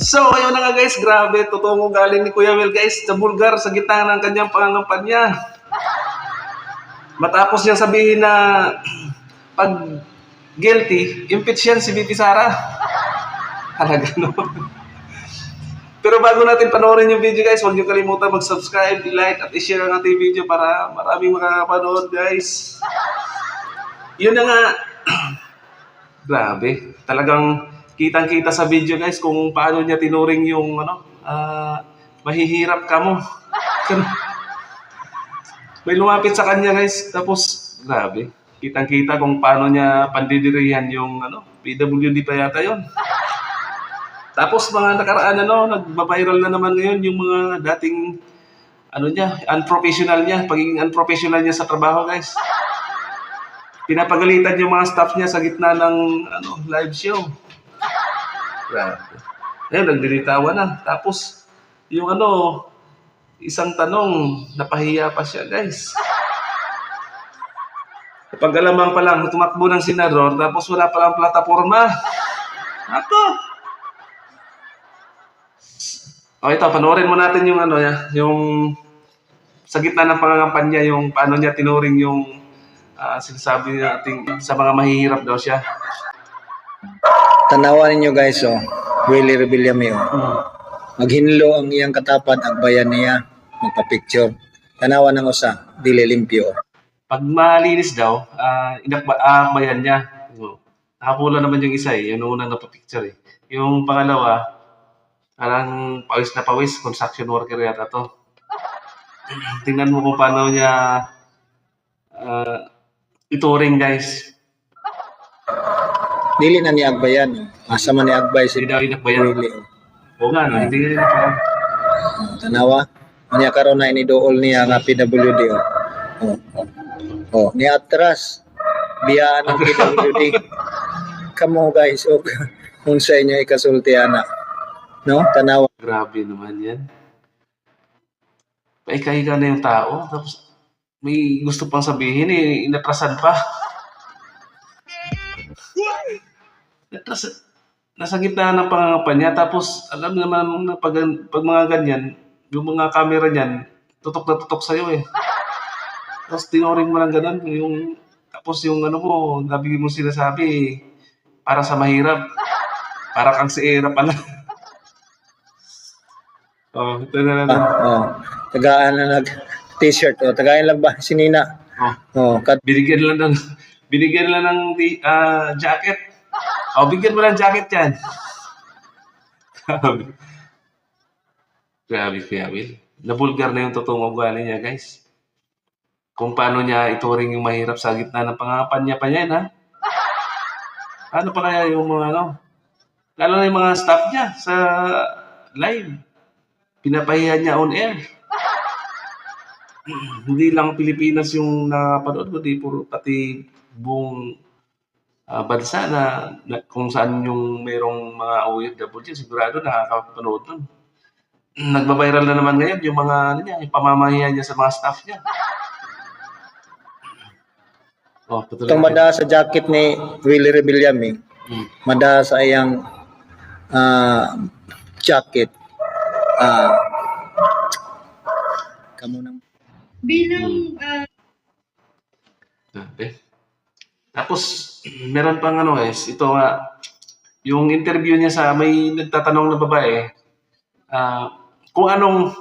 So, ayun na nga guys, grabe, totoo galing ni Kuya Will guys, sa Bulgar, sa gitna ng kanyang pangangampanya. Matapos niya sabihin na pag guilty, impeach yan si VP Sara. Talaga no. Pero bago natin panoorin yung video guys, huwag niyo kalimutan mag-subscribe, i-like at i-share ang ating video para maraming makakapanood guys. Yun na nga. Grabe. Talagang kitang-kita sa video guys kung paano niya tinuring yung ano, ah, mahihirap ka mo. May lumapit sa kanya guys, tapos grabe. Kitang-kita kung paano niya pandidirihan yung ano, PWD pa yata yon. Tapos mga nakaraan ano, nagba-viral na naman ngayon yung mga dating ano niya, unprofessional niya, pagiging unprofessional niya sa trabaho, guys. Pinapagalitan yung mga staff niya sa gitna ng ano, live show. Grabe. Ayun, nagdilitawan na. Tapos, yung ano, isang tanong, napahiya pa siya, guys. Kapag alamang pa lang, tumakbo ng senador, tapos wala pa lang plataforma. Ako! O ito, panoorin mo natin yung ano yung sa gitna ng pangangampanya, yung paano niya tinuring yung ah, sinasabi natin sa mga mahihirap daw siya. Tanawan ninyo guys, oh. Willie Rebillame, oh. Maghinlo ang iyang katapat, agbayan niya, magpa-picture. Tanawan ng usa, dili limpyo. Pag malinis daw, uh, inakbayan niya. So, nakakula naman yung isa eh, yung unang napapicture eh. Yung pangalawa, parang pawis na pawis, construction worker yata to. Tingnan mo kung paano niya uh, ituring guys. Dili na ni agbayan. Asa man ni agbay si Hindi daw inakbayan. Oh. Oo nga, no, hindi Tanawa. Niya karon na inidool niya nga PWD, oh. Oh, oh. oh ni atras. Biyaan ng PWD. Kamo guys, oh. Unsa inyo ikasulti ana. No? Tanawa. Grabe naman yan. Paikahiga na yung tao, tapos may gusto pang sabihin eh, inatrasan pa. Natrasan, nasa gitna ng pangangapan niya, tapos alam naman na pag, pag mga ganyan, yung mga camera niyan, tutok na tutok sa'yo eh. Tapos tinoring mo lang ganun, yung, tapos yung ano mo, gabi mo sinasabi, para sa mahirap, para kang si Era pala. oh, ito na lang. Oh. Tagaan na nag t-shirt. Oh, tagayan lang ba si Nina? Oh, Oh, kat binigyan lang ng binigyan lang ng ah, jacket. Oh, bigyan mo ng jacket 'yan. Grabe, Kuya Will. Nabulgar na yung totoong ugali niya, guys. Kung paano niya ituring yung mahirap sa gitna ng pangapan niya pa yan, ha? Ano pa kaya yung mga ano? Lalo na yung mga staff niya sa live. Pinapahiya niya on air. Hindi lang Pilipinas yung napanood ko, di puro pati buong ah, bansa na, na kung saan yung mayroong mga OFW, sigurado nakakapanood nun. Nagbabiral na naman ngayon yung mga ano niya, yung pamamahiya niya sa mga staff niya. Oh, itong mada sa jacket ni Willie Rebillame, Hmm. mada sa iyang ah, jacket. Ah, kamo nang bilang Grabe. Tapos, meron pang ano guys, ito nga, yung interview niya sa may nagtatanong na babae, ah, kung anong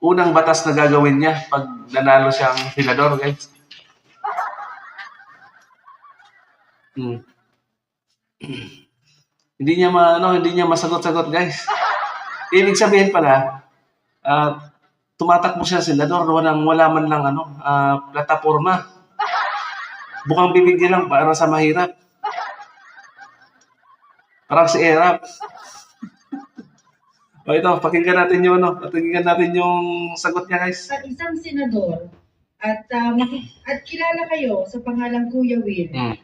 unang batas na gagawin niya pag nanalo siyang senador, guys. Hmm. hindi niya ma, ano, hindi niya masagot-sagot, guys. Ibig sabihin pala, ah, tumatakbo siya senador, walang wala man lang ano, ah, plataforma. Bukang bibigyan lang para sa mahirap. Parang si Erap. o ito, pakinggan natin yung ano, pakinggan natin yung sagot niya guys. sa isang senador at maki- at kilala kayo sa pangalang Kuya Will, Hmm.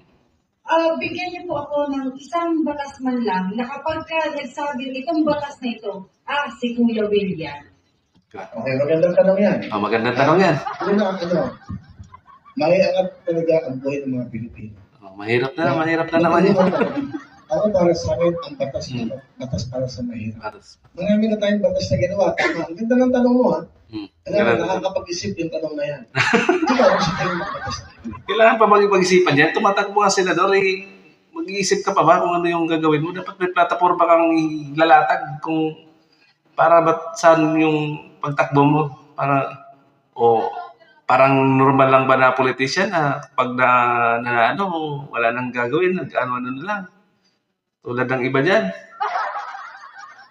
ah, bigyan niyo po ako ng isang batas man lang na kapag ka nagsabi itong batas na ito, ah, si Kuya Will yan. Okay, magandang tanong yan. Oh, magandang tanong yan. Ano, may angat talaga ang buhay ng mga Pilipino. Oh, mahirap na, mahirap na naman yun. Ako para sa akin, ang batas na batas para sa mahirap. Atas. Marami na tayong batas na ginawa. Ang ganda ng tanong mo, ha? Hmm. Ganun. nakakapag-isip yung tanong na yan. Ano sa tingin mo ang batas na? Kailangan pa mag-isipan yan. Tumatakbo ka senador, eh, mag-iisip ka pa ba kung ano yung gagawin mo? Dapat may plataforma kang lalatag kung para ba't saan yung pagtakbo mo? Para, o parang normal lang ba na politician na pag na, na ano, wala nang gagawin, nag-ano-ano na lang. Tulad ng iba dyan.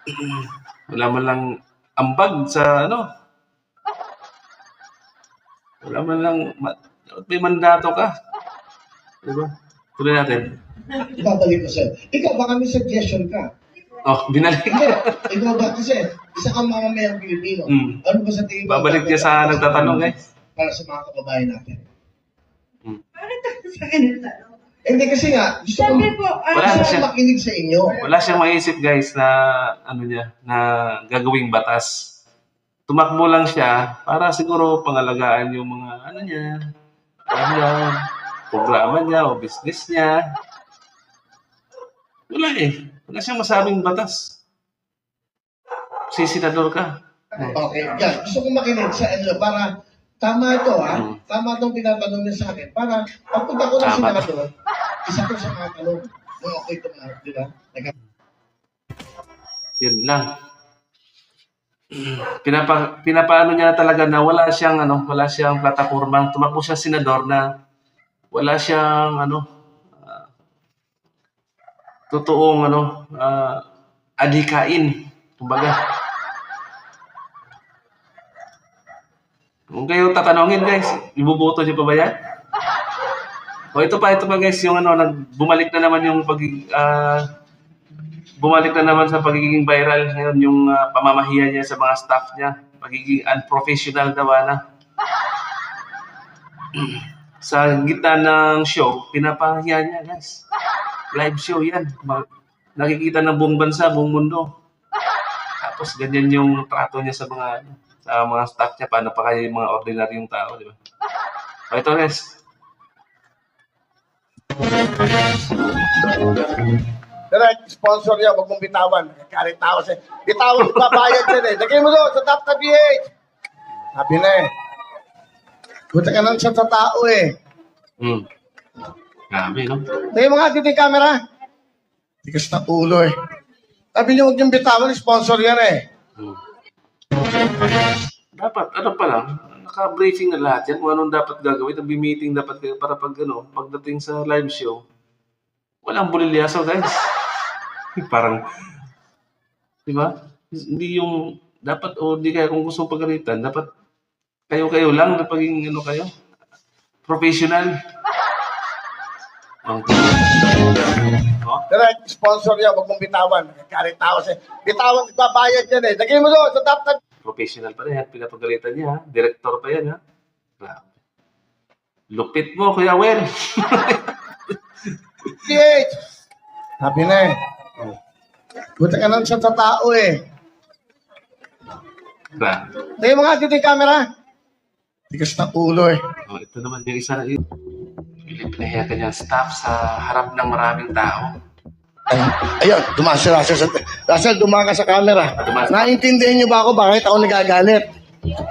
wala man lang ambag sa ano. Wala man lang, may mandato ka. Diba? Tuloy natin. Babalik ko sa'yo. Ikaw, baka may suggestion ka. Oh, binalik. Ikaw ba? Kasi isa kang mamamayang Pilipino. Hmm. Ano ba sa tingin mo? Babalik niya sa nagtatanong, eh. Para sa mga kababayan natin. Bakit ako sa kanila? Hindi kasi nga, gusto ko po, ano, Wala siya. makinig sa inyo. Wala siyang maisip guys na ano niya, na gagawing batas. Tumakbo lang siya para siguro pangalagaan yung mga ano niya, ano niya, programa niya o business niya. Wala eh. Wala siyang masabing batas. Sisinador ka. Okay, yan. Gusto ko makinig sa inyo para tama ito ha. Hmm. Tama itong tinatanong niya sa akin. Para pagpunta ko ng Tama. senador, isa ko sa mga tanong. Kung okay ito na, di ba? Nag- Yun lang. Pinapa, pinapaano niya talaga na wala siyang ano, wala siyang plataforma. Tumakbo siya senador na wala siyang ano totoong ano ah, adhikain. Kumbaga. Kung kayo tatanungin guys, ibuboto niyo pa ba yan? O ito pa, ito pa guys, yung ano, nag, bumalik na naman yung pag, ah, bumalik na naman sa pagiging viral ngayon yung ah, pamamahiya niya sa mga staff niya. Pagiging unprofessional daw na. sa gitna ng show, pinapahiya niya guys. Live show yan. Nakikita ng buong bansa, buong mundo. Tapos ganyan yung trato niya sa mga sa mga staff niya. Paano pa kaya yung mga ordinaryong tao, di ba? O ito guys. Direct sponsor niya, wag mong bitawan. Nagkakarit na ako sa... Bitawan, babayad yan eh. Lagay mo doon sa top na PH. Sabi na eh. Buta ka lang siya sa tao eh. Hmm. Grabe, no? Tingnan mo nga yung camera. Tigas na ulo eh. Sabi niyo huwag niyong bitawan, sponsor yan eh. Hmm. Dapat, ano pa lang, naka-briefing na lahat yan kung anong dapat gagawin. Nag-meeting dapat kayo para pag ano, pagdating sa live show, walang bulilyaso, guys. Parang, di ba? Hindi yung, dapat, o di kaya kung gusto pagalitan, dapat kayo-kayo lang na paging ano kayo, professional. Direct sponsor niya, wag mong bitawan. Nagkakarit na ako sa... Bitawan, babayad yan eh. Lagay mo doon sa na professional pa rin yan. Pinapagalitan niya? Director pa yan, ha? Grabe. Lupit mo, Kuya Wen. PH. Sabi na eh. Buta ka lang siya sa tao eh. Grabe. Mo nga dito yung camera. Tigas na ulo eh. Oh, ito naman yung isa na yun. Pinahiya ka niya staff sa harap ng maraming tao. Ay, ayun, dumaan si Russell. Sa, Russell, dumaan ka sa camera. Dumaan. Naintindihan niyo ba ako bakit ako nagagalit?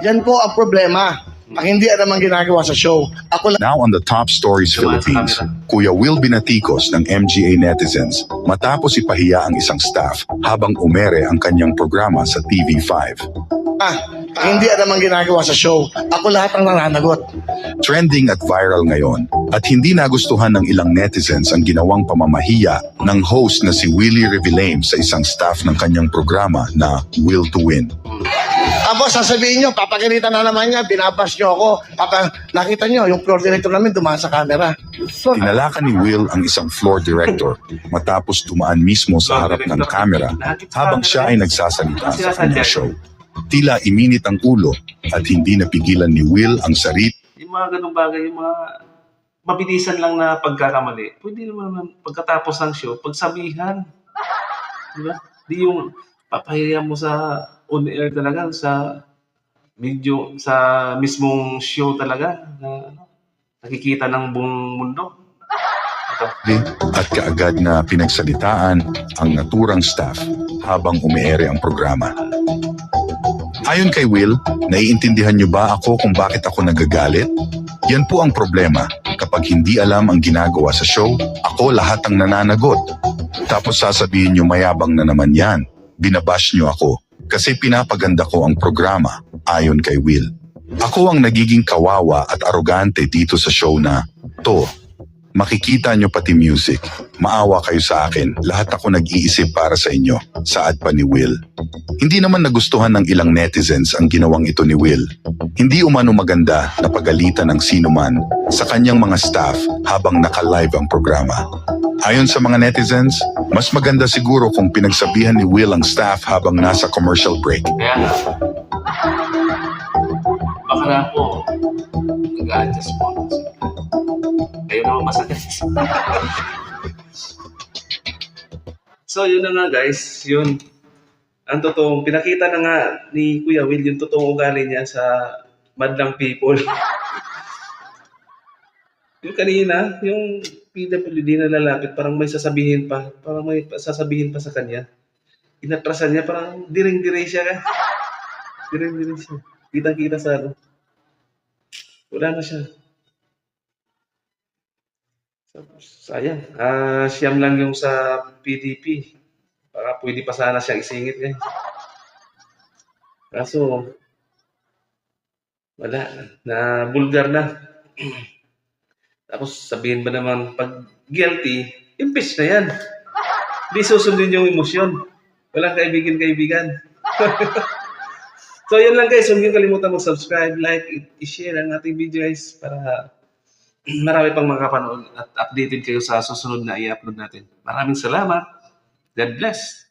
Yan po ang problema. Pag hindi alam ang ginagawa sa show, ako lang Now on the Top Stories Philippines, Kuya Will Binaticos ng MGA Netizens matapos ipahiya ang isang staff habang umere ang kanyang programa sa TV5. Ah, hindi alam ang ginagawa sa show, ako lahat ang nananagot. Trending at viral ngayon at hindi nagustuhan ng ilang netizens ang ginawang pamamahiya ng host na si Willie Revillame sa isang staff ng kanyang programa na Will to Win. Tapos sasabihin nyo, papagalitan na naman niya, binabas nyo ako. Papa, nakita nyo, yung floor director namin dumaan sa camera. So, Tinalakan ni Will ang isang floor director matapos tumaan mismo sa harap ng kamera habang siya ay nagsasalita sa kanyang show. Tila iminit ang ulo at hindi napigilan ni Will ang sarili Yung mga ganung bagay, yung mga mabilisan lang na pagkakamali. Pwede naman naman pagkatapos ng show, pagsabihan. Di ba? Di yung papahiya mo sa on-air talaga, sa video, sa mismong show talaga, na nakikita ng buong mundo. Ito to. at kaagad na pinagsalitaan ang naturang staff habang umiere ang programa. Ayon kay Will, naiintindihan niyo ba ako kung bakit ako nagagalit? Yan po ang problema. Kapag hindi alam ang ginagawa sa show, ako lahat ang nananagot. Tapos sasabihin niyo mayabang na naman yan. Binabash niyo ako. Kasi pinapaganda ko ang programa, ayon kay Will. Ako ang nagiging kawawa at arogante dito sa show na, to, Makikita nyo pati music. Maawa kayo sa akin. Lahat ako nag-iisip para sa inyo. Saad pa ni Will. Hindi naman nagustuhan ng ilang netizens ang ginawang ito ni Will. Hindi umano maganda na pagalitan ng sino man sa kanyang mga staff habang naka-live ang programa. Ayon sa mga netizens, mas maganda siguro kung pinagsabihan ni Will ang staff habang nasa commercial break. Kaya nga. Baka na po, nag-a-adjust po. Masakit. so, yun na nga guys. Yun. Ang totoong, pinakita na nga ni Kuya Will yung totoong ugali niya sa madlang people. yung kanina, yung PWD na lalapit, parang may sasabihin pa. Parang may sasabihin pa sa kanya. Inatrasan niya, parang diring-diring siya. Eh. Diring-diring siya. Kitang-kita sa ano. Wala na siya. Sayang. Ah, siyam lang yung sa PDP. Baka pwede pa sana siyang isingit eh. Kaso, wala. Na bulgar na. Tapos sabihin ba naman, pag guilty, impeach na yan. Hindi susundin yung emosyon. Walang kaibigan-kaibigan. so, yun lang guys. Huwag niyo kalimutan mag-subscribe, like, i-share ang ating video guys para marami pang makapanood at updated kayo sa susunod na i-upload natin. Maraming salamat. God bless.